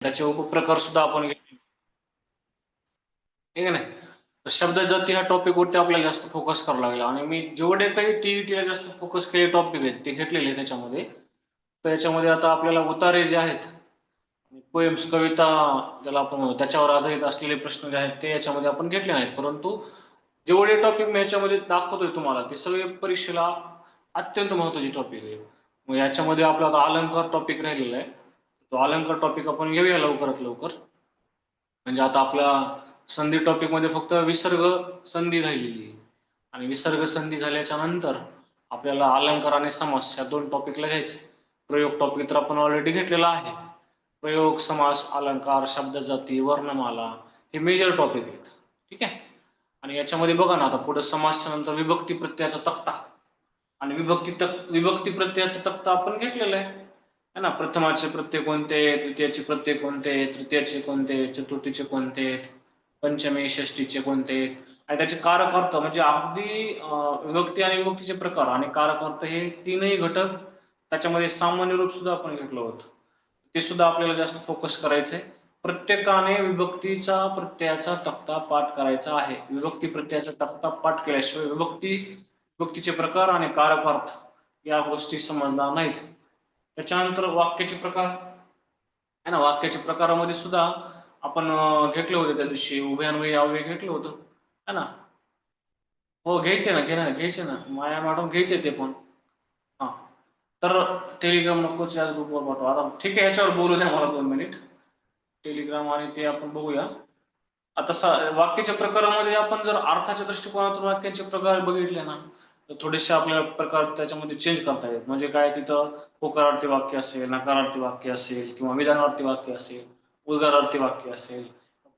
त्याचे उपप्रकार सुद्धा आपण घेतले. ठीक आहे नाही तर शब्द जाती ह्या टॉपिक वरती आपल्याला जास्त फोकस करावं लागेल. आणि मी जेवढे काही टीईटीला जास्त फोकस केले टॉपिक आहेत ते घेतलेले आहेत त्याच्यामध्ये. तर याच्यामध्ये आता आपल्याला उतारे जे आहेत पोएम्स कविता ज्याला आपण त्याच्यावर आधारित असलेले प्रश्न जे आहेत ते याच्यामध्ये आपण घेतले नाहीत. परंतु जेवढे टॉपिक मी याच्यामध्ये दाखवतोय तुम्हाला ते सगळे परीक्षेला अत्यंत महत्त्वाचे टॉपिक आहे. मग याच्यामध्ये आपला आता अलंकार टॉपिक राहिलेला आहे. तो अलंकार टॉपिक आपण घेऊया लवकरात लवकर. म्हणजे आता आपल्या संधी टॉपिकमध्ये फक्त विसर्ग संधी राहिलेली आहे. आणि विसर्ग संधी झाल्याच्यानंतर आपल्याला अलंकार आणि समास या दोन टॉपिकला घ्यायचे. प्रयोग टॉपिक तर आपण ऑलरेडी घेतलेला आहे. प्रयोग समास अलंकार शब्द जाती वर्णमाला हे मेजर टॉपिक आहेत. ठीक आहे? आणि याच्यामध्ये बघा ना आता पुढे समासच्या नंतर विभक्ती प्रत्ययाचा तक्ता. आणि विभक्ती तक विभक्ती प्रत्ययाचा तक्ता आपण घेतलेला आहे. है ना प्रथमाचे प्रत्यय कोणते द्वितीयाचे प्रत्यय कोणते तृतीयाचे कोणते चतुर्थीचे कोणते पंचमी षष्टीचे कोणते. आणि त्याचे कारक अर्थ म्हणजे अगदी विभक्ती आणि विभक्तीचे प्रकार आणि कारक अर्थ हे तीनही घटक त्याच्यामध्ये सामान्य रूप सुद्धा आपण घेतलं होतं. ते सुद्धा आपल्याला जास्त फोकस करायचंय. प्रत्येकाने विभक्तीचा प्रत्ययाचा तक्ता पाठ करायचा आहे. विभक्ती प्रत्ययाचा तक्ता पाठ केल्याशिवाय विभक्ती विभक्तीचे प्रकार आणि कारक अर्थ या गोष्टी समजणार नाहीत. त्याच्यानंतर वाक्याचे प्रकार. आहे ना वाक्याच्या प्रकारामध्ये सुद्धा आपण घेतले होते त्या दिवशी. उभ्यान्वयी अव्यय घेतलं होतं. है ना? हो घ्यायचे ना घे ना घ्यायचे ना. माया मॅडम घ्यायचे ते पण. हा. तर टेलिग्राम नकोच याच ग्रुपवर पाठवा. आता ठीक आहे याच्यावर बोलू द्या मला दोन मिनिट. टेलिग्राम आणि ते आपण बघूया. आता वाक्याच्या प्रकारामध्ये आपण जर अर्थाच्या दृष्टिकोनातून वाक्याचे प्रकार बघितले ना थोडेसे आपल्याला प्रकार त्याच्यामध्ये चेंज करता येत. म्हणजे काय तिथं होकारार्थी वाक्य असेल नकारार्थी वाक्य असेल किंवा विधानार्थी वाक्य असेल उद्गारार्थी वाक्य असेल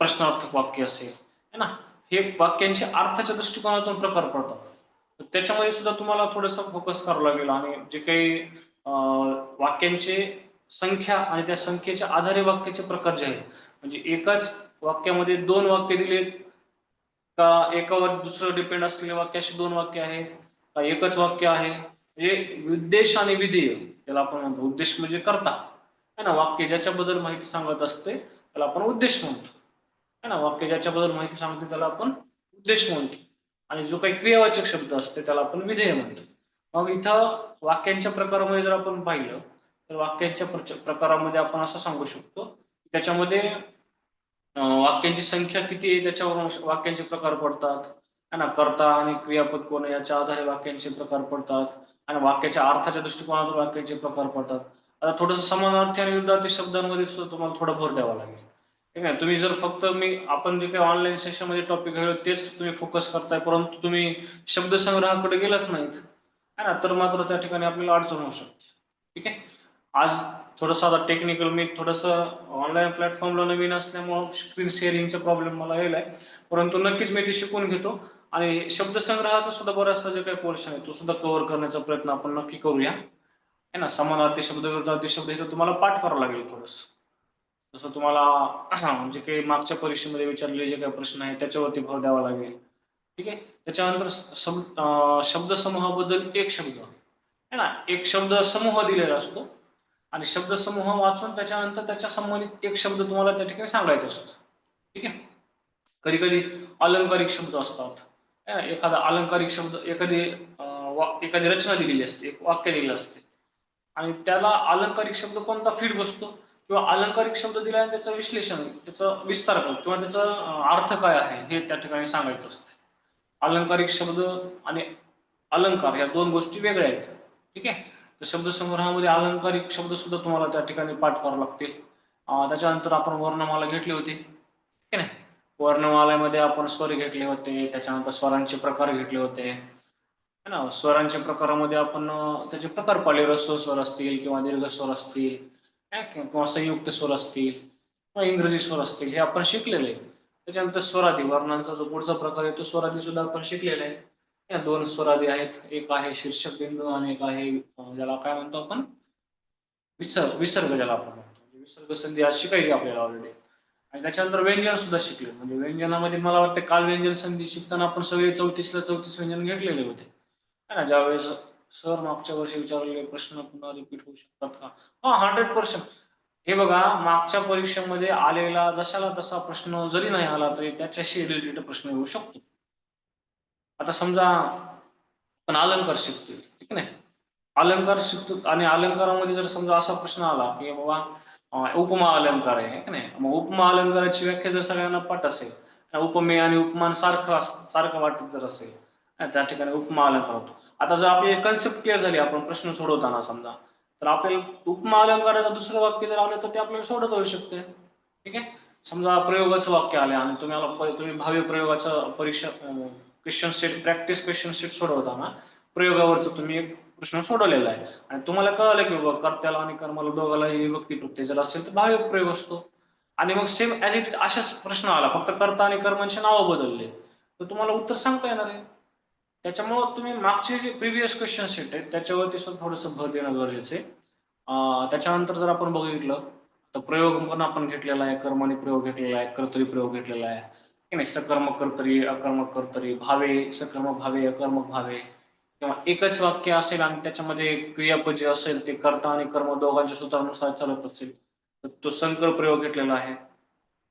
प्रश्नार्थक वाक्य असेल है ना? हे वाक्यांचे अर्थाच्या दृष्टिकोनातून प्रकार पडतात. त्याच्यामध्ये सुद्धा तुम्हाला थोडंसं फोकस करावं लागेल आणि जे काही अं, वाक्यांचे संख्या आणि त्या संख्येच्या आधारे वाक्याचे प्रकार जे आहेत म्हणजे एकाच वाक्यामध्ये दोन वाक्य दिलेत का एकावर दुसरं डिपेंड असलेले वाक्याशी दोन वाक्य आहेत? हा एकच वाक्य आहे. म्हणजे उद्देश आणि विधेय त्याला आपण म्हणतो. उद्देश म्हणजे करता. है ना? वाक्य ज्याच्याबद्दल माहिती सांगत असते त्याला आपण उद्देश म्हणतो. है ना? वाक्य ज्याच्याबद्दल माहिती सांगते त्याला आपण उद्देश म्हणतो. आणि जो काही क्रियावाचक शब्द असते त्याला आपण विधेय म्हणतो. मग इथं वाक्यांच्या प्रकारामध्ये जर आपण पाहिलं तर वाक्यांच्या प्रकारामध्ये आपण असं सांगू शकतो त्याच्यामध्ये वाक्यांची संख्या किती आहे त्याच्यावरून वाक्यांचे प्रकार पडतात. ना? कर्ता आणि क्रियापद कोण याच्या आधारे वाक्यांचे प्रकार पडतात. आणि वाक्याच्या अर्थाच्या दृष्टिकोनातून वाक्यांचे प्रकार पडतात. आता थोडंसं समानार्थी आणि युद्धार्थी शब्दांमध्ये सुद्धा तुम्हाला थोडा भर द्यावा लागेल. ठीक आहे? तुम्ही जर फक्त मी आपण जे काही ऑनलाईन सेशनमध्ये टॉपिक घेऊ तेच तुम्ही फोकस करताय परंतु तुम्ही शब्दसंग्रहाकडे गेलाच नाहीत है ना? तर मात्र त्या ठिकाणी आपल्याला अडचण होऊ शकते. ठीक आहे? आज थोडस आता टेक्निकल मी थोडस ऑनलाईन प्लॅटफॉर्मला नवीन असल्यामुळे स्क्रीन शेअरिंगचा प्रॉब्लेम मला येईल परंतु नक्कीच मी ते शिकून घेतो. आणि शब्दसंग्रहाचा सुद्धा बराचसा जे काही पोर्शन आहे तो सुद्धा कव्हर करण्याचा प्रयत्न आपण नक्की करूया. है ना? समानार्थी शब्द विरुद्धार्थी शब्द हे तुम्हाला पाठ करावं लागेल थोडस. जसं तुम्हाला जे काही मागच्या परीक्षेमध्ये विचारलेले जे काही प्रश्न आहे त्याच्यावरती भर द्यावा लागेल. ठीक आहे? त्याच्यानंतर शब्द समूहाबद्दल एक शब्द. है ना? एक शब्द समूह दिलेला असतो. आणि शब्द समूह वाचून त्याच्यानंतर त्याच्या संबंधित एक शब्द तुम्हाला त्या ठिकाणी सांगायचा असतो. ठीक आहे? कधी कधी अलंकारिक शब्द असतात. एखादा अलंकारिक शब्द एखादी एखादी रचना दिलेली असते एक वाक्य दिलेलं असते. आणि त्याला अलंकारिक शब्द कोणता फिट बसतो? किंवा अलंकारिक शब्द दिला त्याचं विश्लेषण त्याचं विस्तार कर किंवा त्याचा अर्थ काय आहे हे त्या ठिकाणी सांगायचं असते. अलंकारिक शब्द आणि अलंकार या दोन गोष्टी वेगळ्या आहेत. ठीक आहे? तर शब्दसंग्रहामध्ये अलंकारिक शब्द सुद्धा तुम्हाला त्या ठिकाणी पाठ करावे लागतील. त्याच्यानंतर आपण वर्णमाला घेतली होती. ठीक आहे ना? वर्णमालेमध्ये आपण स्वर घेतले होते त्याच्यानंतर स्वरांचे प्रकार घेतले होते. है ना? स्वरांच्या प्रकारामध्ये आपण त्याचे प्रकार पाडले रस्व स्वर असतील किंवा दीर्घ स्वर असतील किंवा संयुक्त स्वर असतील किंवा इंग्रजी स्वर असतील हे आपण शिकलेले. त्याच्यानंतर स्वरादी वर्णांचा जो पुढचा प्रकार आहे तो स्वरादी सुद्धा आपण शिकलेला आहे. या दोन स्वरादी आहेत. एक आहे शीर्षक बिंदू आणि एक आहे ज्याला काय म्हणतो आपण? विसर्ग विसर्ग ज्याला आपण म्हणतो. म्हणजे विसर्ग संधी आज शिकायची आपल्याला ऑलरेडी आणि त्याच्यानंतर व्यंजन सुद्धा शिकले. म्हणजे व्यंजनामध्ये मला वाटतं काल व्यंजन संधी शिकताना आपण सगळे चौतीसला चौतीस व्यंजन घेतलेले होते. ना? ज्यावेळेस सर मागच्या वर्षी विचारलेले प्रश्न पुन्हा रिपीट होऊ शकतात का? हा हंड्रेड पर्सेंट हे बघा मागच्या परीक्षेमध्ये आलेला जशाला तसा प्रश्न जरी नाही आला तरी त्याच्याशी रिलेटेड प्रश्न येऊ शकतो. आता समजा आपण अलंकार शिकतोय ठीक नाही अलंकार शिकतो आणि अलंकारामध्ये जर समजा असा प्रश्न आला की बाबा उपमा अलंकार आहे है की नाही? मग उपमा अलंकाराची व्याख्या जर सगळ्यांना पट असेल उपमेय आणि उपमान सारखं सारखं वाटत जर असेल त्या ठिकाणी उपमा अलंकार होतो. आता जर आपली कन्सेप्ट क्लिअर झाली आपण प्रश्न सोडवताना समजा तर आपल्याला उपमा अलंकाराचं दुसरं वाक्य जर आलं तर ते आपल्याला सोडत होऊ शकते. ठीक आहे? समजा प्रयोगाचं वाक्य आलं आणि तुम्हाला तुम्ही भावी प्रयोगाचं परीक्षा question set practice question set सोडवताना प्रयोगावरचं तुम्ही एक प्रश्न सोडवलेला आहे. आणि तुम्हाला कळलं की बाबा कर्त्याला आणि कर्माला दोघालाही विभक्ती प्रत्यय जर असेल तर भाव्य प्रयोग असतो. आणि मग सेम ॲज इट इज अशाच प्रश्न आला. फक्त कर्ता आणि कर्मांचे नावं बदलले. तर तुम्हाला उत्तर सांगता येणार आहे. त्याच्यामुळं तुम्ही मागचे जे प्रिव्हियस क्वेश्चन सेट आहेत त्याच्यावरती सुद्धा थोडंसं भर देणं गरजेचं आहे. त्याच्यानंतर जर आपण बघितलं तर प्रयोग पण आपण घेतलेला आहे. कर्माने प्रयोग घेतलेला आहे. कर्तरी प्रयोग घेतलेला आहे. की नाही? सकर्मक कर्तरी अकर्मक कर्तरी भावे सकर्मक भावे अकर्मक भावे. किंवा एकच वाक्य असेल आणि त्याच्यामध्ये क्रियापद जे असेल ते कर्ता आणि कर्म दोघांच्या सूत्रानुसार चालत असेल तर तो संकर प्रयोग घेतलेला आहे.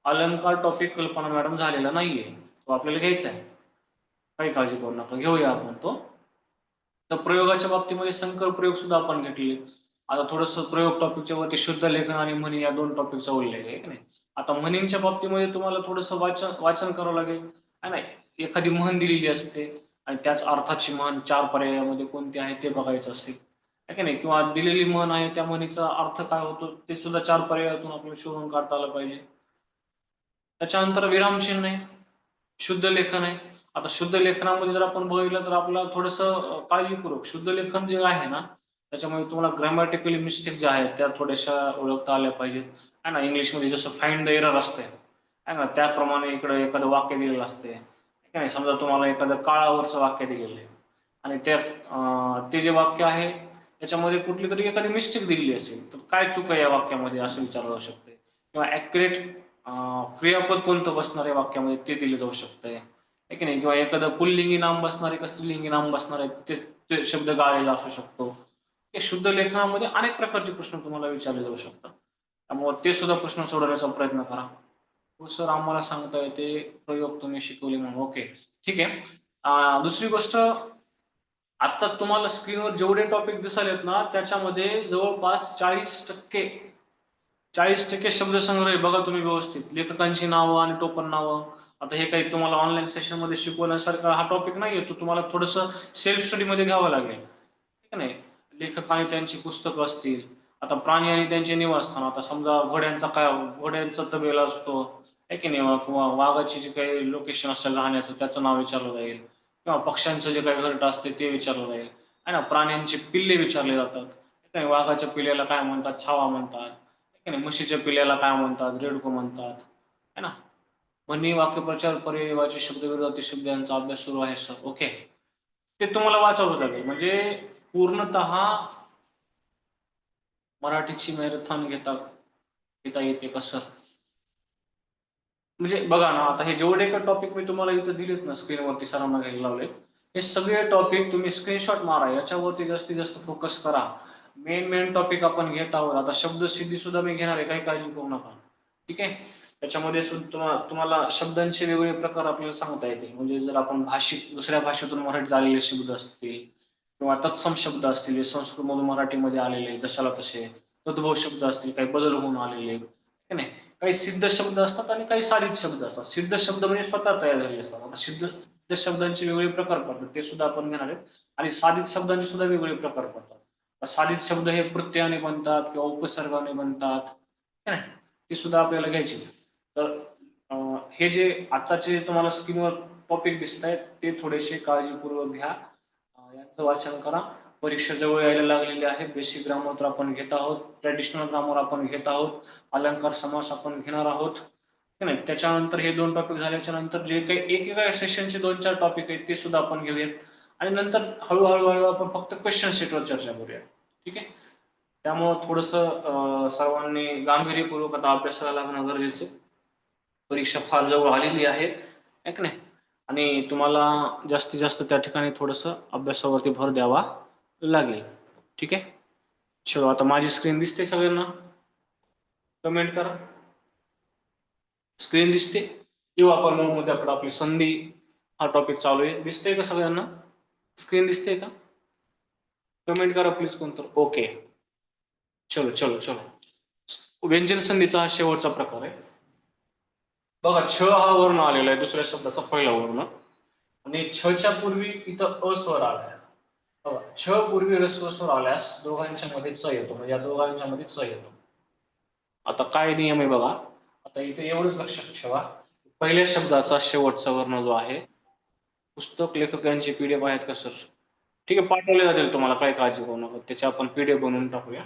अलंकार टॉपिक कल्पना मॅडम झालेला नाहीये. तो आपल्याला घ्यायचा आहे. काही काळजी करू नका. घेऊया आपण तो. तर प्रयोगाच्या बाबतीमध्ये संकर प्रयोग सुद्धा आपण घेतले. आता थोडस प्रयोग टॉपिकच्या वरती शुद्ध लेखन आणि म्हणी या दोन टॉपिकचा उल्लेख आहे की नाही? आता म्हणींच्या बाबतीमध्ये तुम्हाला थोडस वाचन वाचन करावं लागेल. है नाही. एखादी म्हण दिलेली असते. आणि त्याच अर्थाची म्हण चार पर्यायामध्ये कोणती आहे ते बघायचं असेल है की नाही? किंवा दिलेली म्हण आहे त्या म्हणीचा अर्थ काय होतो ते सुद्धा चार पर्यायातून आपल्याला शोधून काढता आलं पाहिजे. त्याच्यानंतर विरामचिन्ह आहे शुद्ध लेखन आहे. आता शुद्ध लेखनामध्ये जर आपण बघितलं तर आपल्याला थोडस काळजीपूर्वक शुद्ध लेखन जे आहे ना त्याच्यामध्ये तुम्हाला ग्रॅमॅटिकली मिस्टेक ज्या आहेत त्या थोड्याशा ओळखता आल्या पाहिजेत. आहे ना? इंग्लिशमध्ये जसं फाईंड द एरर असते आहे ना? त्याप्रमाणे इकडे एखादं वाक्य दिलेलं असते नाही समजा तुम्हाला एखादं काळावरचं वाक्य दिलेलं आहे. आणि त्या ते जे वाक्य आहे त्याच्यामध्ये कुठली तरी एखादी मिस्टेक दिलेली असेल तर काय चूक आहे या वाक्यामध्ये असं विचारलं जाऊ शकते किंवा ऍक्युरेट क्रियापद कोणतं बसणार आहे वाक्यामध्ये ते दिलं जाऊ शकतंय? की नाही? किंवा एखादं पुल्लिंगी नाम बसणार आहे का स्त्रीलिंगी नाम बसणार आहे ते ते शब्द गाळलेला असू शकतो. हे शुद्ध लेखनामध्ये अनेक प्रकारचे प्रश्न तुम्हाला विचारले जाऊ शकतात. त्यामुळे ते सुद्धा प्रश्न सोडवण्याचा प्रयत्न करा. हो सर आम्हाला सांगता येते. प्रयोग तुम्ही शिकवले म्हणून. ओके. ठीक आहे. दुसरी गोष्ट आता तुम्हाला स्क्रीनवर जेवढे टॉपिक दिसालेत ना त्याच्यामध्ये जवळपास चाळीस टक्के चाळीस टक्के शब्दसंग्रह बघा तुम्ही व्यवस्थित. लेखकांची नावं आणि टोपण नावं. आता हे काही तुम्हाला ऑनलाईन सेशनमध्ये शिकवण्यासारखा हा टॉपिक नाहीये. तो तुम्हाला थोडस सेल्फ स्टडी मध्ये घ्यावं लागेल. ठीक आहे नाही लेखक आणि त्यांची पुस्तकं असतील. आता प्राणी आणि त्यांचे निवासस्थान. आता समजा घोड्यांचा काय घोड्यांचा तबेला असतो. आहे की नाही? किंवा वाघाची जे काही लोकेशन असेल राहण्याचं त्याचं नाव विचारलं जाईल. किंवा पक्ष्यांचं जे काही घरट असते ते विचारलं जाईल. आहे ना? प्राण्यांचे पिल्ले विचारले जातात. वाघाच्या पिल्ल्याला काय म्हणतात? छावा म्हणतात. की नाही? म्हशीच्या पिल्ल्याला काय म्हणतात? रेडको म्हणतात. है ना? म्हणी वाक्यप्रचार पर्यायवाची शब्द विरोधी शब्द यांचा अभ्यास सुरू आहे सर ओके ते तुम्हाला वाचावं लागेल. म्हणजे पूर्णतः मराठीची मॅरेथॉन घेता घेता येते का सर म्हणजे बघा ना आता हे जेवढे का टॉपिक मी तुम्हाला इथं दिलेत ना स्क्रीनवरती सरांना घ्यायला लावले हे सगळे टॉपिक तुम्ही स्क्रीनशॉट मारा याच्यावरती जास्तीत जास्त फोकस करा. मेन मेन टॉपिक आपण घेत आहोत. आता शब्दसिद्धी सुद्धा मी घेणार आहे काही काळजी करू नका. ठीक आहे? त्याच्यामध्ये सुद्धा तुम्हाला शब्दांचे वेगवेगळे प्रकार आपल्याला सांगता येते म्हणजे जर आपण भाषिक दुसऱ्या भाषेतून मराठीत आलेले शब्द असतील किंवा तत्सम शब्द असतील जे संस्कृतमधून मराठीमध्ये आलेले जशाला तसे तद्भव शब्द असतील काही बदल होऊन आलेले. ठीक नाही? काही सिद्ध शब्द असतात आणि काही साधित शब्द असतात. सिद्ध शब्द म्हणजे स्वतः तयार झालेले असतात. आता सिद्ध सिद्ध शब्दांचे वेगवेगळे प्रकार पडतात ते सुद्धा आपण घेणार आहेत. आणि साधित शब्दांचे सुद्धा वेगवेगळे प्रकार पडतात. साधित शब्द हे प्रत्ययाने बनतात किंवा उपसर्गाने बनतात ते सुद्धा आपल्याला घ्यायचे तर हे जे आताचे तुम्हाला स्क्रीनवर टॉपिक दिसत आहेत ते थोडेसे काळजीपूर्वक घ्या. यांचं वाचन करा. परीक्षा जवळ यायला लागलेली आहे. बेसिक ग्रामर तर आपण घेत आहोत. ट्रॅडिशनल ग्रामर आपण घेत आहोत. अलंकार समास आपण घेणार आहोत. नाही? त्याच्यानंतर हे दोन टॉपिक झाल्याच्यानंतर जे काही एकेका सेशनचे दोन चार टॉपिक आहेत ते सुद्धा आपण घेऊयात. आणि नंतर हळूहळू हळू आपण फक्त क्वेश्चन सेटवर चर्चा करूया. ठीक आहे? त्यामुळं थोडंसं सर्वांनी गांभीर्यपूर्वक आता अभ्यासाला लागणं गरजेचं आहे. परीक्षा फार जवळ आलेली आहे. है नाही? आणि तुम्हाला जास्तीत जास्त त्या ठिकाणी थोडंसं अभ्यासावरती भर द्यावा. लागेल. ठीक आहे? चलो आता माझी स्क्रीन दिसते सगळ्यांना. कमेंट करा. स्क्रीन दिसते. किंवा आपण मग मध्ये आपण आपली संधी. हा टॉपिक चालू आहे. दिसतंय का सगळ्यांना? स्क्रीन दिसते का? कमेंट करा प्लीज कोणतं. ओके चलो चलो चलो. व्यंजन संधीचा हा शेवटचा प्रकार आहे. बघा छ हा वर्ण आलेला आहे. दुसऱ्या शब्दाचा पहिला वर्ण. आणि छच्या पूर्वी इथं अस्वर आलाय. छ पूर्वी रस्व स्वर आल्यास दोघांच्या मध्ये च येतो. म्हणजे या दोघांच्या मध्ये च येतो. आता काय नियम आहे बघा? आता इथे एवढंच लक्षात ठेवा. पहिल्या शब्दाचा शेवटचा वर्ण जो आहे पुस्तक लेखकांची पीडीएफ आहेत का सर? ठीक आहे पाठवले जातील तुम्हाला काय काळजी करू नका. त्याची आपण पीडीएफ बनवून टाकूया.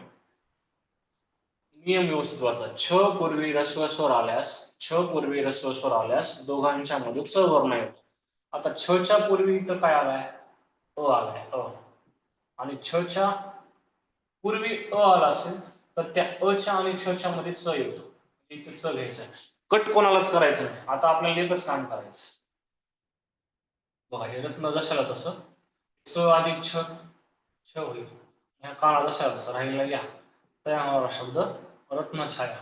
नियम व्यवस्थित वाचा छ पूर्वी रस्व स्वर आल्यास छ पूर्वी रस्व स्वर आल्यास दोघांच्या मध्ये च वर्ण येतो. आता छ च्या पूर्वी इथं काय आलाय? अ आलाय. अ. आणि छ च्या पूर्वी अ आला असेल तर त्या अ च्या आणि छ च्या मध्ये च येतो. म्हणजे इथे च घ्यायचं कट कोणालाच करायचं नाही. आता आपल्याला एकच काम करायचं बघा हे रत्न जशाला तसं च अधिक छ छ होईल. ह्या काळा जशाला तसं राहिलेला या. तयार होणारा शब्द रत्न छाया.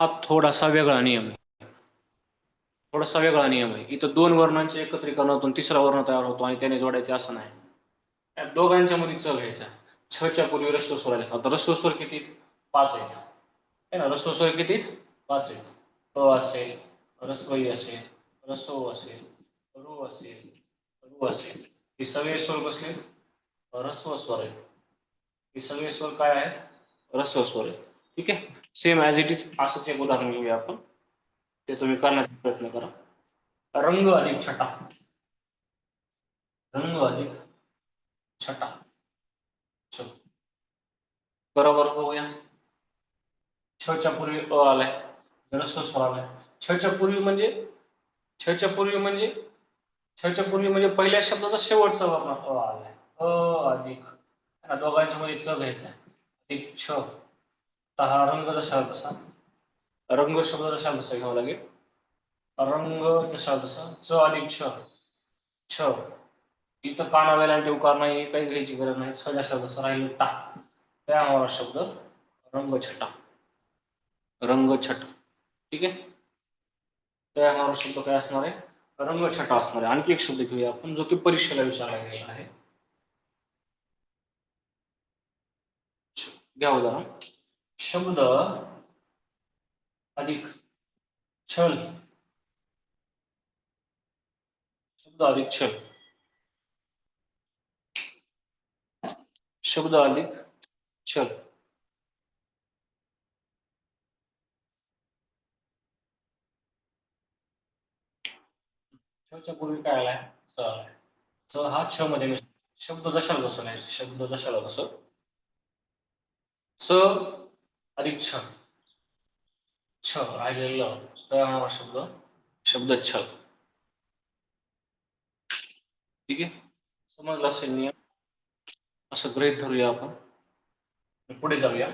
हा थोडासा वेगळा नियम आहे. थोडासा वेगळा नियम आहे. इथं दोन वर्णांचे एकत्रीकरणातून तिसरा वर्ण तयार होतो आणि त्याने जोडायचे असं नाही. या दोघांच्या मध्ये च घ्यायचा. छच्या पूर्वी रस्व स्वर आले आता रस्व स्वर किती पाच आहेत. ना? रस्व स्वर किती पाच आहेत. अ असेल रस्वई असेल रसो असेल रू असेल रू असेल. हे सगळे स्वर कसले रस्व स्वर आहेत. हे सगळे स्वर काय आहेत? रस्व स्वर आहेत. ठीक आहे? सेम ॲज इट इज असंच एक उदाहरण घेऊया आपण. ते तुम्ही करण्याचा प्रयत्न करा. रंग अधिक छटा. रंग अधिक छटा. चलो बरोबर बघूया. छच्या पूर्वी अ आलाय. रस्व स्वर आलाय. छच्या पूर्वी म्हणजे छच्या पूर्वी म्हणजे छच्या पूर्वी म्हणजे पहिल्या शब्दाचा शेवटचा वर्ण अ आलाय. अ अधिक. दोघांच्या मध्ये च घ्यायचा अधिक छ. आता हा रंग जसा तसा. रंग शब्द जसा तसा घ्यावा लागेल. रंग जसा तसा. च अधिक छ. छ. इथं पाना वेलांटी उकार नाही काहीच घ्यायची गरज नाही. सजा शब्द तसा टा. त्यामुळे शब्द रंगछटा. रंगछट. ठीक आहे? त्यामुळे शब्द काय असणार आहे? रंगछटा असणार आहे. आणखी एक शब्द घेऊया आपण जो की परीक्षेला विचारला गेलेला आहे. घ्या उदाहरण. शब्द अधिक छल. शब्द अधिक छल. शब्द अधिक छल छच्या पूर्वी काय आलाय च आलाय च हा छ मध्ये. शब्द जशाला तसं नाही शब्द जशाला तसं च अधिक छ छ राहिलेलं तर हा शब्द शब्द छ ठीक आहे समजला असेल नियम असं गृहित धरूया आपण. पुढे जाऊया.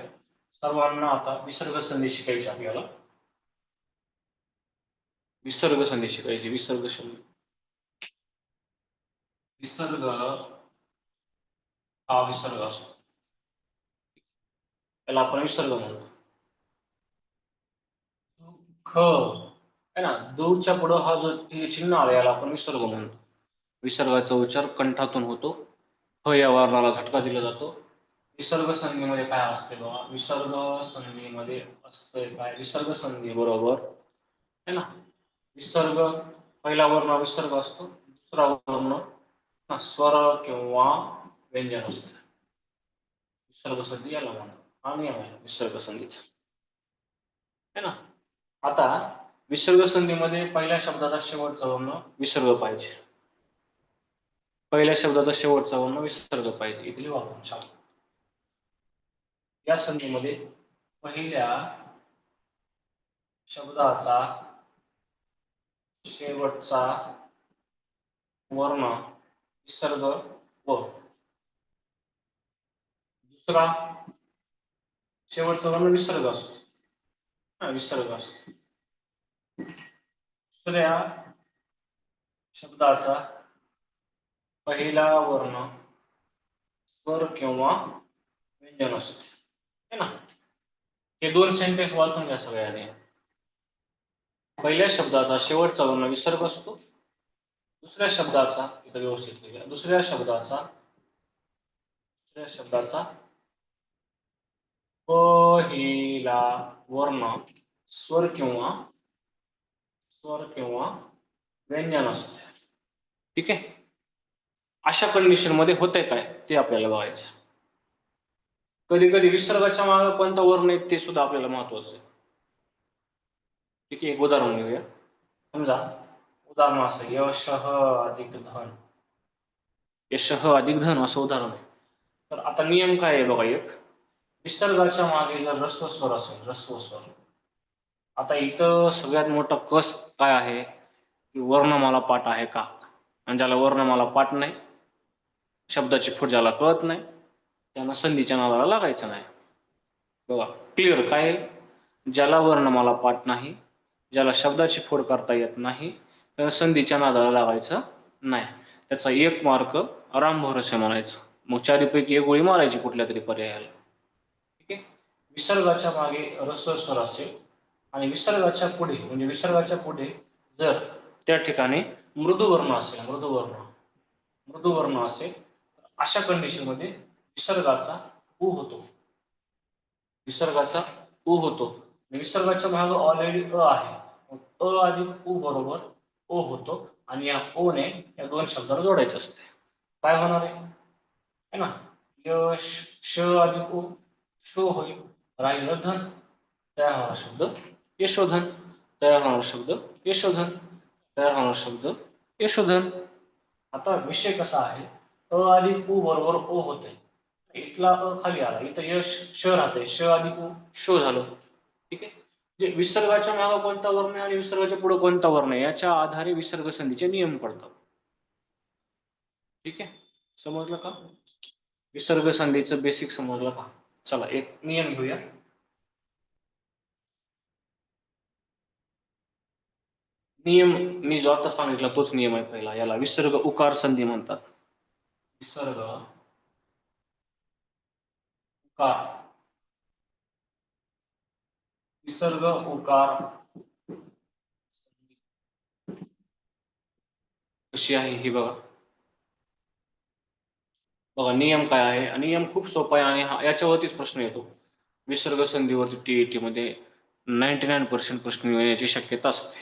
सर्वांना आता विसर्ग संधी शिकायची आपल्याला विसर्ग संधी शिकायची विसर्ग संधी. विसर्ग हा विसर्ग असतो. त्याला आपण विसर्ग म्हणतो. ख आहे ना? दूरच्या पुढं हा जो हे चिन्ह आलं याला आपण विसर्ग म्हणतो. विसर्गाचा उच्चार कंठातून होतो. हो या वर्णाला झटका दिला जातो. विसर्ग संधीमध्ये काय असते बघा? विसर्ग संधीमध्ये असते काय? विसर्ग संधी बरोबर. है ना? विसर्ग पहिला वर्ण विसर्ग असतो. दुसरा वर्ण स्वर किंवा व्यंजन असत. विसर्ग संधी याला म्हणतो हा नियम आहे विसर्ग संधीचा. है ना? आता विसर्ग संधीमध्ये पहिल्या शब्दाचा शेवटचा वर्ण विसर्ग पाहिजे. पहिल्या शब्दाचा शेवटचा वर्ण विसर्ग पाहिजे. इथले वाहून छान. या संधीमध्ये पहिल्या शब्दाचा शेवटचा वर्ण विसर्ग व दुसरा शेवटचा वर्ण विसर्ग असतो. विसर्ग असतो. दुसऱ्या शब्दाचा पहिला वर्ण स्वर किंवा व्यंजन असते. है ना? हे दोन सेंटेन्स वाचून घ्या सगळ्यांनी. पहिल्या शब्दाचा शेवटचा वर्ण विसर्ग असतो. दुसऱ्या शब्दाचा इथं व्यवस्थित लिहिला दुसऱ्या शब्दाचा दुसऱ्या शब्दाचा पहिला वर्ण स्वर किंवा स्वर किंवा व्यंजन असते. ठीक आहे? अशा कंडिशनमध्ये होतंय काय ते आपल्याला बघायचं. कधी कधी विसर्गाच्या मागे कोणता वर्ण आहे ते सुद्धा आपल्याला महत्वाचं आहे. ठीक आहे एक उदाहरण घेऊया. समजा उदाहरण असं यश अधिक धन. यश अधिक धन असं उदाहरण आहे. तर आता नियम काय आहे बघा एक. विसर्गाच्या मागे जर रस्व स्वर असेल रस्व स्वर आता इथं सगळ्यात मोठा कस काय आहे? की वर्णमाला पाठ आहे का? आणि ज्याला वर्णमाला पाठ नाही शब्दाची फूट ज्याला कळत नाही. त्यांना संधीच्या नादाला लागायचं नाही. बघा क्लिअर काय आहे? ज्याला वर्णमाला पाठ नाही ज्याला शब्दाची फोड करता येत नाही त्याला संधीच्या नादाला लागायचं नाही. त्याचा एक मार्क राम भरोसे म्हणायचं. मग चारीपैकी एक गोळी मारायची कुठल्या तरी पर्यायाला. ठीक आहे? विसर्गाच्या मागे रस्व स्वर असेल आणि विसर्गाच्या पुढे म्हणजे विसर्गाच्या पुढे जर त्या ठिकाणी मृदुवर्ण असेल मृदुवर्ण. मृदुवर्ण असेल अशा कंडिशनमध्ये विसर्गाचा उ होतो. विसर्गाचा उ होतो. विसर्गाचा भाग ऑलरेडी अ आहे. मग अ अधिक उ बरोबर ओ होतो आणि या ओ ने या दोन शब्दाला जोडायचं असते. काय होणार आहे? है ना? यश श अधिक ओ शो होईल. राहिलं धन. तयार होणार शब्द यशोधन. तयार होणार शब्द यशोधन. तयार होणार शब्द यशोधन. आता विषय कसा आहे? अ आणि उ बरोबर ओ होते इथला अ खाली आला. इथं यश श राहते श आणि उ शो झालं. ठीक आहे? जे विसर्गाच्या मागे कोणता वर्ण आहे आणि विसर्गाच्या पुढे कोणता वर्ण आहे याच्या आधारे विसर्ग संधीचे नियम पडतात. ठीक आहे? समजलं का? विसर्ग संधीचं बेसिक समजलं का? चला एक नियम घेऊया. नियम मी जो आता सांगितला तोच नियम आहे पहिला. याला विसर्ग उकार संधी म्हणतात. विसर्ग उकार. विसर्ग उकार. कशी आहे ही बघा. बघा नियम काय आहे? नियम खूप सोपा आहे आणि हा याच्यावरतीच प्रश्न येतो. विसर्ग संधीवरती टीईटी मध्ये नाईन्टी नाईन पर्सेंट प्रश्न येण्याची शक्यता असते.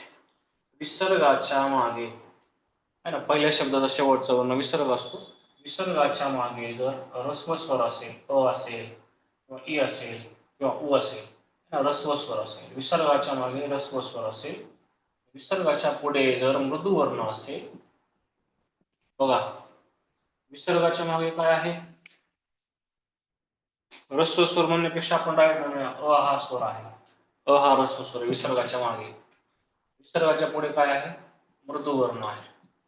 विसर्गाच्या मागे. आहे ना पहिल्या शब्दाचा शेवटचा वर्ण विसर्ग असतो. विसर्गाच्या मागे जर रस्व स्वर असेल अ असेल किंवा ई असेल किंवा उ असेल है रस्व स्वर असेल. विसर्गाच्या मागे रस्व स्वर असेल. विसर्गाच्या पुढे जर मृदू वर्ण असेल बघा. विसर्गाच्या मागे काय आहे? रस्व स्वर म्हणण्यापेक्षा आपण डायरेक्ट म्हणूया अ हा स्वर आहे. अ हा रस्व स्वर विसर्गाच्या मागे. विसर्गाच्या पुढे काय आहे? मृदू वर्ण आहे.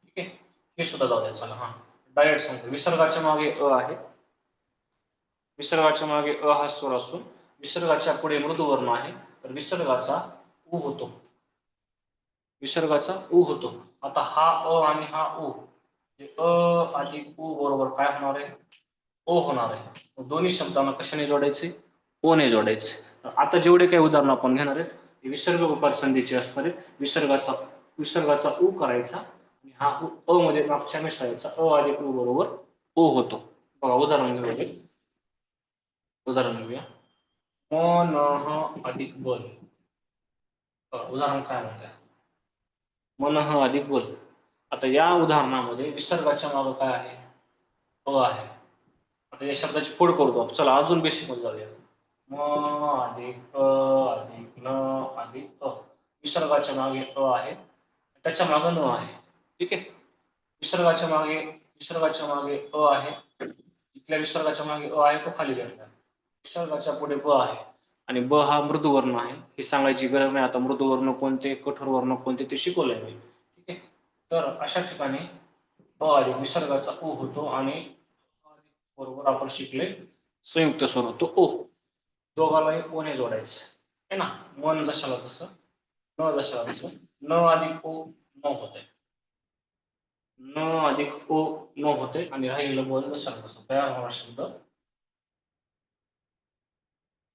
ठीक आहे? हे सुद्धा जाऊ द्या चला हा. डायरेक्ट सांगतो. विसर्गाच्या मागे अ आहे. विसर्गाच्या मागे अ हा स्वर असून विसर्गाच्या पुढे मृदुवर्ण आहे. तर विसर्गाचा उ होतो. विसर्गाचा उ होतो. आता हा अ आणि हा उ. म्हणजे अ अधिक उ बरोबर काय होणार आहे? ओ होणार आहे. दोन्ही शब्दांना कशाने जोडायचे? ओ ने जोडायचे आता जेवढे काही उदाहरण आपण घेणार आहेत ते विसर्ग उकार संधीचे असणार आहेत. विसर्गाचा विसर्गाचा उ करायचा. हा अ मध्ये मागच्या मिसळायचा अ अधिक उ बरोबर ओ होतो. बघा उदाहरण घेऊया उदाहरण घेऊया. मन ह अधिक बल. उदाहरण काय म्हणतंय? मन ह अधिक बल. आता या उदाहरणामध्ये विसर्गाच्या मागं काय आहे? अ आहे. आता या शब्दाची फोड करतो. चला अजून बेसिकमध्ये जाऊया. म अधिक अ अधिक न अधिक अ. विसर्गाच्या मागे अ आहे. त्याच्या मागं न आहे. ठीक आहे? विसर्गाच्या मागे विसर्गाच्या मागे अ आहे. इथल्या विसर्गाच्या मागे अ आहे तो खाली घेतला विसर्गाच्या पुढे ब आहे. आणि ब हा मृदू वर्ण आहे. हे सांगायची गरज नाही. आता मृदू वर्ण कोणते कठोर वर्ण कोणते ते शिकवलंय मी. ठीक आहे? तर अशा ठिकाणी ब अधिक विसर्गाचा ओ होतो आणि बरोबर आपण शिकले. संयुक्त स्वर होतो ओ. दोघालाही ओने जोडायचं. आहे ना? मन जशाला तसं न जशाला तसं न अधिक ओ न होते न अधिक ओ न होते आणि राहिलेलं बंद शब्द तसं तयार होणार शब्द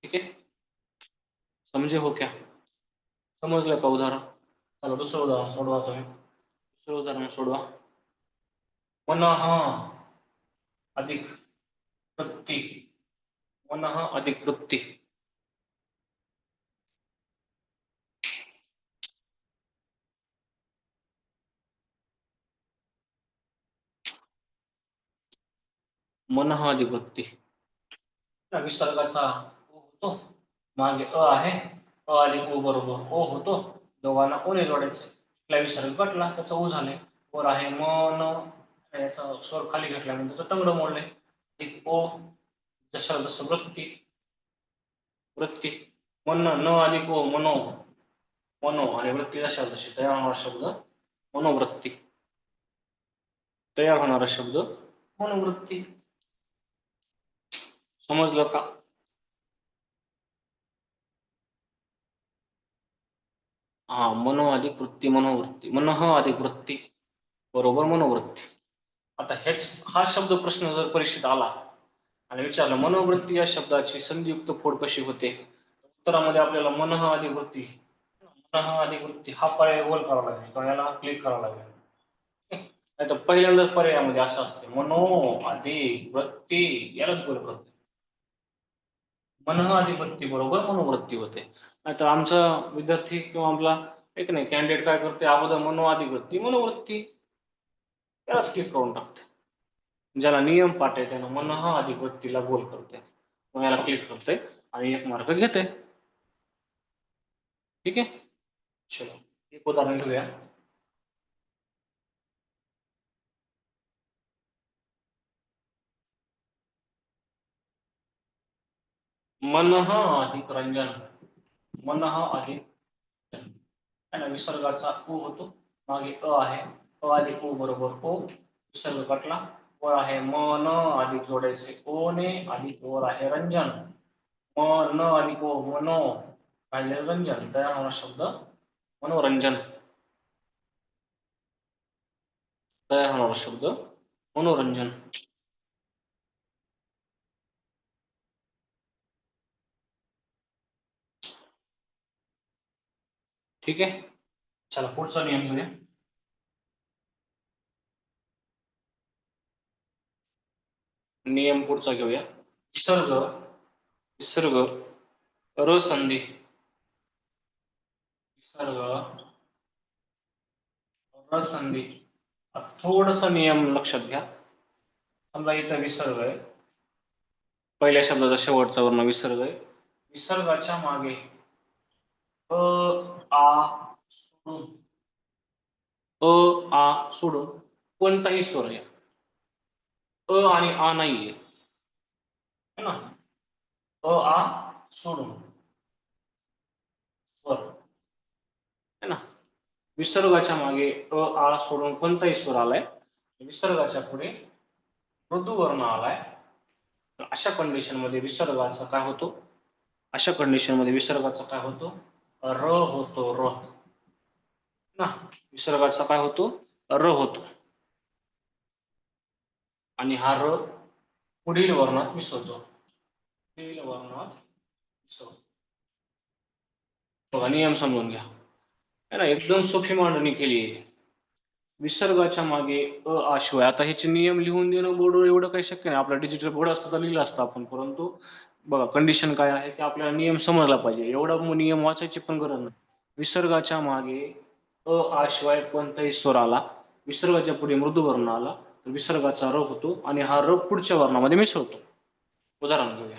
ठीक आहे समजे हो क्या समजलं का उदाहरण चला दुसरं उदाहरण सोडवा तुम्ही दुसरं उदाहरण सोडवा मनः अधिक वृत्ती मनः अधिक वृत्ती मनः अधिक विसर्गाचा ओ होतो. मागे अ आहे. अ आली ओ बरोबर ओ होतो. दोघांना ओने जोडायचं. इथला विसर्ग कटला त्याचं ओ झाले वर आहे मन. याचा स्वर खाली घेतल्यानंतर त्याचं तंगड मोडले एक ओ जशा जसं वृत्ती. वृत्ती. मन न आणि ओ मनो. मनो आणि वृत्ती जशा जशी तयार होणारा शब्द मनोवृत्ती. तयार होणारा शब्द मनोवृत्ती. समजलं का? हा मनो अधिक वृत्ती मनोवृत्ती. मनः अधिक वृत्ती बरोबर मनोवृत्ती. आता हेच हा शब्द प्रश्न जर परीक्षेत आला आणि विचारलं मनोवृत्ती या शब्दाची संधियुक्त फोड कशी होते? उत्तरामध्ये आपल्याला मनः अधिक वृत्ती मनः अधिक वृत्ती हा पर्याय गोल करावा लागेल किंवा याला क्लिक करावा लागेल. नाही तर पहिल्यांदाच पर्यायामध्ये असं असते मनो अधिक वृत्ती यालाच गोल करते मनहाधिपत्ती बरोबर मनोवृत्ती होते. नाहीतर आमचा विद्यार्थी किंवा आपला एक नाही कॅन्डिडेट काय करते? अगोदर मनो मनोवृत्ती त्यालाच क्लिक करून टाकते. ज्याला नियम पाठ आहे त्यानं मनः अधिपत्तीला गोल करते. मग याला क्लिक करते आणि एक मार्क घेते. ठीक आहे? चलो एक उदाहरण घेऊया. मनः अधिक रंजन मनः अधिक आणि विसर्गाचा ओ होतो मागे अ आहे अ अधिक ओ बरोबर ओ. विसर्ग कटला वर आहे मन अधिक जोडायचे ओ ने अधिक वर आहे रंजन. मन अधिक ओ मनो काढले रंजन. तयार होणार शब्द मनोरंजन. तयार होणारा शब्द मनोरंजन. ठीक आहे? चला पुढचा नियम घेऊया. नियम पुढचा घेऊया. विसर्ग. विसर्ग रसंधी विसर्ग रसंधी थोडस नियम लक्षात घ्या. समजा इथं विसर्ग आहे. पहिल्या शब्दाचा शेवटचा वर्ण विसर्ग आहे. विसर्गाच्या मागे. अ आ सोडून. अ आ सोडून कोणताही स्वर या. अ आणि आ नाहीये है ना? अ आ सोडून. स्वर. है ना? विसर्गाच्या मागे अ आ सोडून कोणताही स्वर आलाय. विसर्गाच्या पुढे मृदू वर्ण आलाय अशा कंडिशनमध्ये विसर्गाचा काय होतो? अशा कंडिशनमध्ये विसर्गाचा काय होतो? र होतो र ना विसर्गाचा काय होतो र होतो आणि हा र पुढील वर्णात मिसळतो पुढील वर्णात मिसळतो बघा नियम समजून घ्या है ना एकदम सोपी मांडणी केली आहे विसर्गाच्या मागे अ आ शिवाय आता ह्याचे नियम लिहून देणं बोर्डवर एवढं काही शक्य नाही आपला डिजिटल बोर्ड असतं तर लिहिलं असतं आपण परंतु बघा कंडिशन काय आहे की आपल्याला नियम समजला पाहिजे. एवढा नियम वाचायची पण गरज नाही. विसर्गाच्या मागे अ आ शिवाय कोणताही स्वर आला विसर्गाच्या पुढे मृदू वर्ण आला तर विसर्गाचा रग होतो आणि हा रग पुढच्या वर्णामध्ये मिसळतो. उदाहरण घेऊया.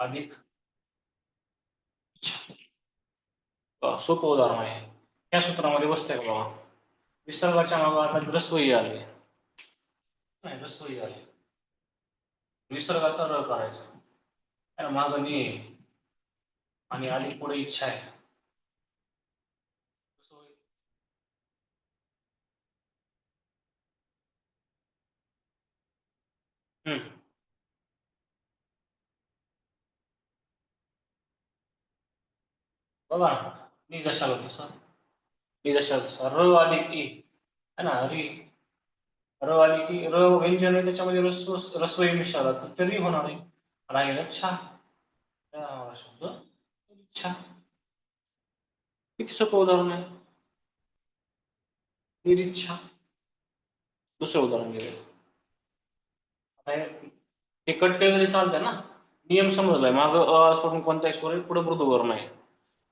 अधिक. सोपं उदाहरण आहे. या सूत्रामध्ये बसतंय का बाबा? विसर्गाच्या मागे आता रस्वई आली. नाही रस्वई आली. विसर्गाचा र करायचा माग मागं नि आणि आली पुढे इच्छा आहे. हम्म. बघा मी जशाला तसं मी तसं र अधिक ई है ना? री. र आली की र व्यंजन आहे त्याच्यामध्ये रस्व रस्वही मिशाला तर तरी होणार आहे. राहिलं छा. हा शब्द. निरीच्छा किती सोपं उदाहरण आहे? निरीच्छा. दुसरं उदाहरण घेऊया. आता हे- कट केलं तरी चालतंय ना? नियम समजलाय. माग अ सोडून कोणताही स्वर आहे पुढे मृदुवर्ण आहे.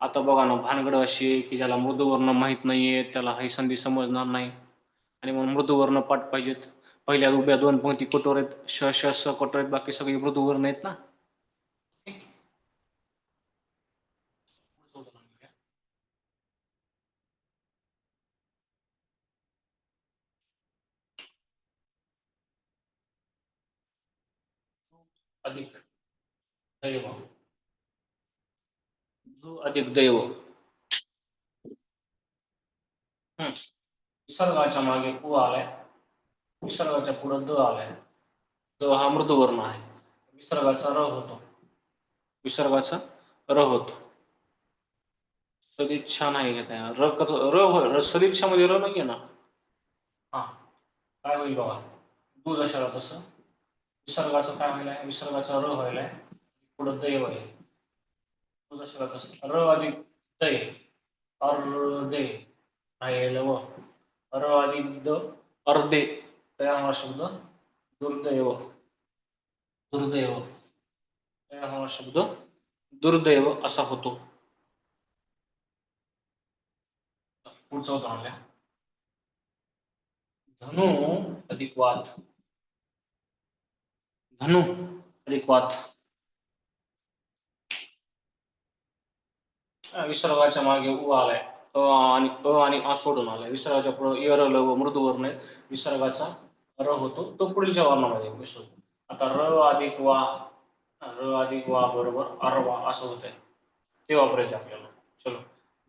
आता बघा ना भानगड अशी आहे की ज्याला मृदुवर्ण माहीत नाहीये त्याला ही संधी समजणार नाही. आणि म्हणून मृदुवर्ण पाठ पाहिजेत. पहिल्या उभ्या दोन पंक्ती कठोर आहेत. श श स कठोर आहेत. बाकी सगळी मृदुवर्ण आहेत ना? अधिक. धन्यवाद. जो अधिक दैव. हम्म. विसर्गाच्या मागे उ आलाय. विसर्गाच्या पुढे द आलाय. द हा मृदुवर्ण आहे. विसर्गाचा र होतो. विसर्गाचा र होतो. सदिच्छा नाही घेता येणार. र कस र हो, सदिच्छा मध्ये सदिच्छामध्ये र नाहीये ना? हा. काय होईल बाबा दूध अशाला तसं. विसर्गाचं काय व्हायलाय? विसर्गाचा र व्हायलाय. पुढं दैव आहे. र अधिक दै अर्दे राहिलेलं व र अधिक द अर्धे तयार हा शब्द दुर्दैव दुर्दैव तयार हा शब्द दुर्दैव असा होतो पुढचं उदाहरण धनु अधिक वात. धनु अधिक वात. विसर्गाच्या मागे उ आलाय. अ आणि अ आणि आ सोडून आलाय. विसर्गाच्या पुढे यर ल व मृदुवर्ण आहे. विसर्गाचा र होतो. तो पुढीलच्या वर्णामध्ये मिसळतो आता र अधिक वा र अधिक वा बरोबर अरवा असं होतंय. ते वापरायचे आपल्याला. चलो.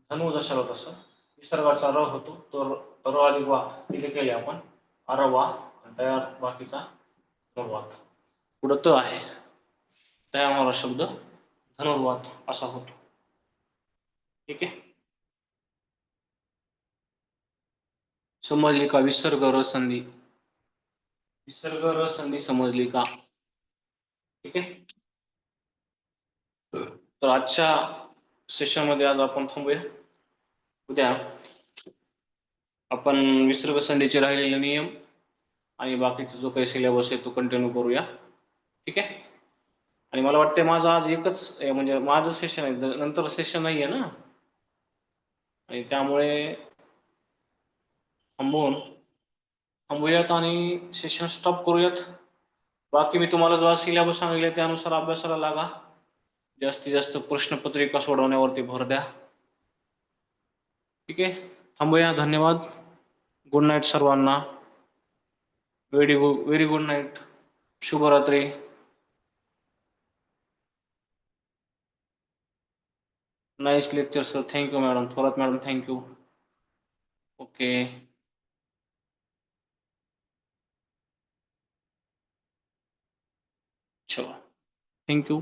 धनु जशाला तसं. विसर्गाचा र होतो. तो र- अधिक वा तिथे केले आपण. अरवा तयार बाकीचा धनुर्वात. पुढं त आहे. तयार होणारा शब्द धनुर्वात असा होतो. ठीक आहे? समजली का? विसर्ग र संधी. विसर्ग र संधी समजली का? ठीक आहे? तर आजच्या सेशनमध्ये आज आपण थांबूया. उद्या आपण विसर्ग संधीचे राहिलेले नियम आणि बाकीचा जो काही सिलेबस आहे तो कंटिन्यू करूया. ठीक आहे? आणि मला वाटतं माझं आज एकच म्हणजे माझं सेशन आहे. नंतर सेशन नाही आहे ना? आणि त्यामुळे थांबवून थांबूयात आणि सेशन स्टॉप करूयात. बाकी मी तुम्हाला जो सिलेबस सांगितले त्यानुसार अभ्यासाला लागा. जास्तीत जास्त प्रश्नपत्रिका सोडवण्यावरती भर द्या. ठीक आहे? थांबूया. धन्यवाद. गुड नाईट सर्वांना. Very good very good night शुभरात्री. Nice lecture sir thank you madam Thorat madam thank you okay चलो थँक्यू